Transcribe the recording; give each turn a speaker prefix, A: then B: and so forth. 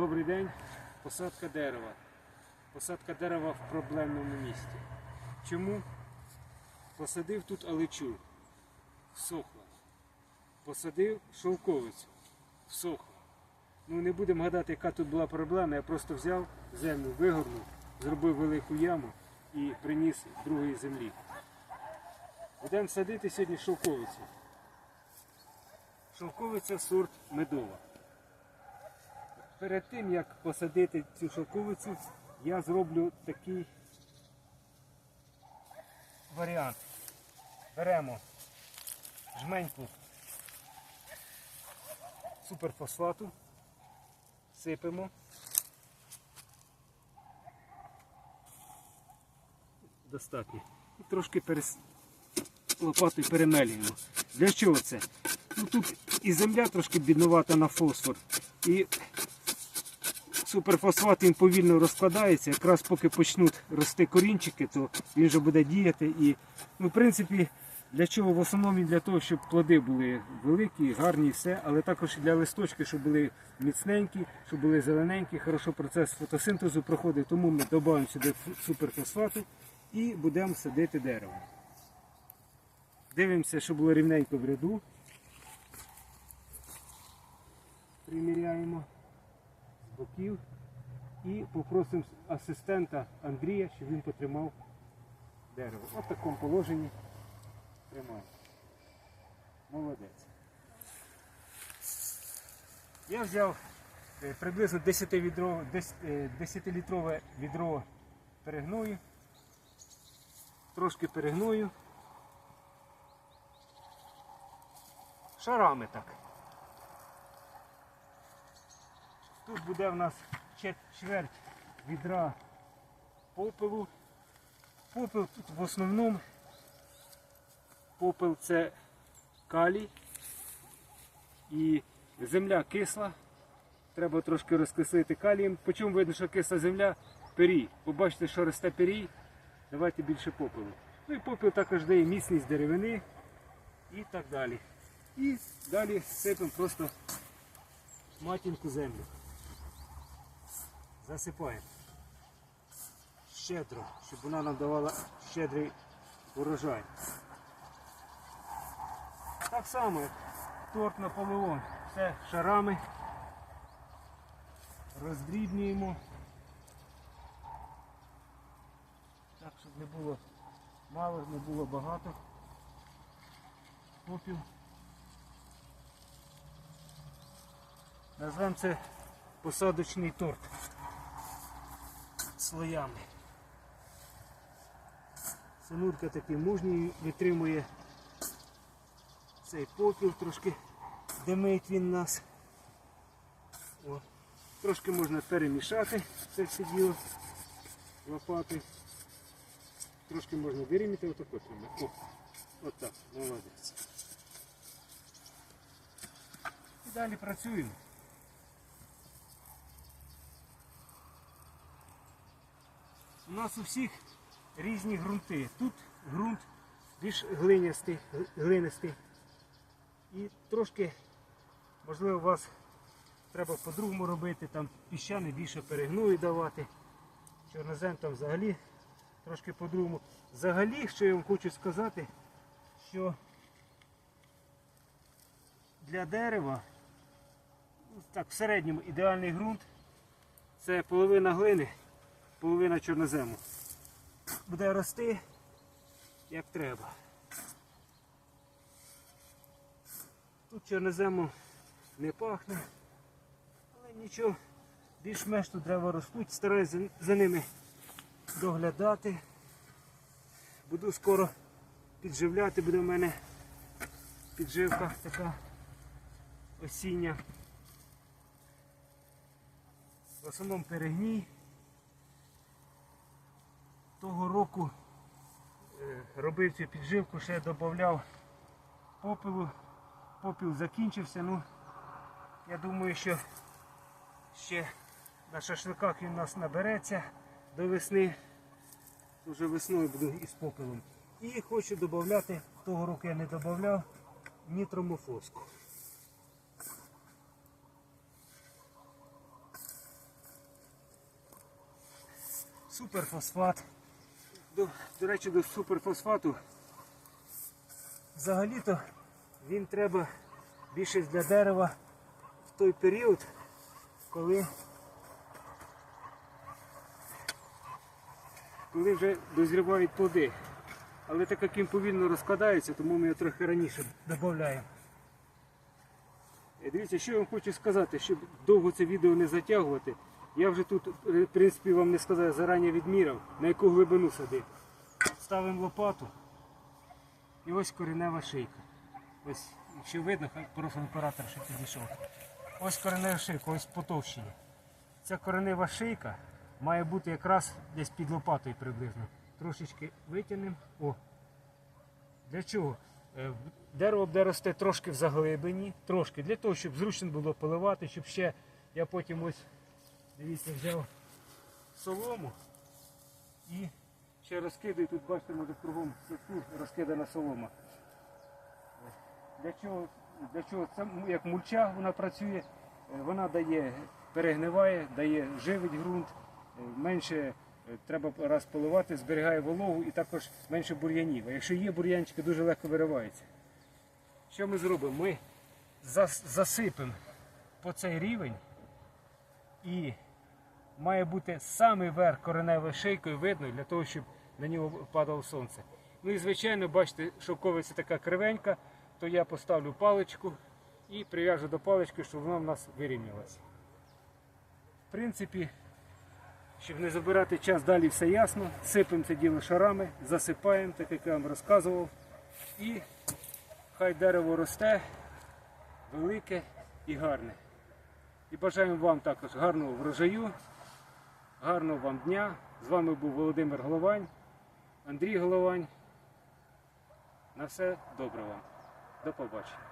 A: Добрий день. Посадка дерева. Посадка дерева в проблемному місці. Чому? Посадив тут алечу, всохла. Посадив шовковицю, всохла. Ну не будемо гадати, яка тут була проблема. Я просто взяв землю, вигорнув, зробив велику яму і приніс другої землі. Будемо садити сьогодні шовковицю. Шовковиця сорт медова. Перед тим як посадити цю шовковицю, я зроблю такий варіант. Беремо жменьку суперфосфату, сипемо. Достатньо. І трошки перес... лопатою перемелюємо. Для чого це? Ну, тут і земля трошки біднувата на фосфор. І суперфосфат він повільно розкладається. Якраз поки почнуть рости корінчики, то він вже буде діяти. І, ну, в принципі, для чого? В основному для того, щоб плоди були великі, гарні і все, але також для листочки, щоб були міцненькі, щоб були зелененькі, хорошо процес фотосинтезу проходив. Тому ми додаємо сюди суперфосфату і будемо садити дерево. Дивимося, щоб було рівненько в ряду. Приміряємо боків і попросимо асистента Андрія, щоб він потримав дерево. Ось в такому положенні тримає. Молодець. Я взяв е, приблизно 10 відро, 10, е, 10-літрове відро перегною. Трошки перегною. Шарами так. Тут буде в нас чверть відра попелу. Попел тут в основному попел це калій і земля кисла. Треба трошки розкислити калієм. По чому видно, що кисла земля? Пирій. Побачите, що росте пирій, давайте більше попелу. Ну і попел також дає міцність деревини і так далі. І далі сипемо просто матінку землю. Засипаємо. Щедро, щоб вона нам давала щедрий урожай. Так само, як торт Наполеон. Все шарами. Роздрібнюємо. Так, щоб не було мало, не було багато. Попіл. Назвемо це посадочний торт слоями. Синурка такий мужній, витримує цей попіл, трошки димить він нас. О. Трошки можна перемішати це все діло лопати. Трошки можна вирівняти отако тримати. О, отак, молодець. І далі працюємо. У нас у всіх різні ґрунти. Тут ґрунт більш глинястий, глинистий. І трошки, можливо, у вас треба по-другому робити, там піщани більше перегною давати. Чорнозем там взагалі трошки по-другому. Взагалі, що я вам хочу сказати, що для дерева, ну, так, в середньому ідеальний ґрунт це половина глини, половина чорнозему. Буде рости як треба. Тут чорнозему не пахне, але нічого, більш-менш тут дерева ростуть, стараюся за- ними доглядати. Буду скоро підживляти, буде в мене підживка така осіння. В основному перегній. Того року е, робив цю підживку, ще додавав попелу. Попіл закінчився. Ну, я думаю, що ще на шашликах він у нас набереться до весни. Уже весною буду із попелом. І хочу додати, того року я не додавав, нітромофоску. суперфосфат. До, до речі, до суперфосфату взагалі-то він треба більше для дерева в той період, коли, коли вже дозрівають плоди. Але так як він повільно розкладається, тому ми його трохи раніше додаємо. Е, Дивіться, що я вам хочу сказати, щоб довго це відео не затягувати. Я вже тут, е, в принципі, вам не сказав, зарані відміряв, на яку глибину садити. Ставимо лопату і ось коренева шийка. Ось, якщо видно, оператор ще підійшов. Ось коренева шийка, ось потовщення. Ця коренева шийка має бути якраз десь під лопатою приблизно. Трошечки витягнемо. О, для чого? Е, Дерево буде росте трошки в заглибині, трошки, для того, щоб зручно було поливати, щоб ще я потім ось, дивіться, взяв солому і ще розкидаю, тут бачите, може кругом садку розкидана солома. Для чого, для чого це як мульча вона працює, е, вона дає, перегниває, дає живить ґрунт, е, менше е, треба раз поливати, зберігає вологу і також менше бур'янів. А якщо є бур'янчики, дуже легко вириваються. Що ми зробимо? Ми засипемо по цей рівень і має бути самий верх кореневою шийкою видно для того, щоб на нього падало сонце. Ну і звичайно, бачите, шовковиця така кривенька, то я поставлю паличку і прив'яжу до палички, щоб вона в нас вирівнялася. В принципі, щоб не забирати час, далі все ясно. Сипемо це діло шарами, засипаємо, так як я вам розказував. І хай дерево росте велике і гарне. І бажаємо вам також гарного врожаю, гарного вам дня. З вами був Володимир Головань, Андрій Головань. На все добре вам. До побачення.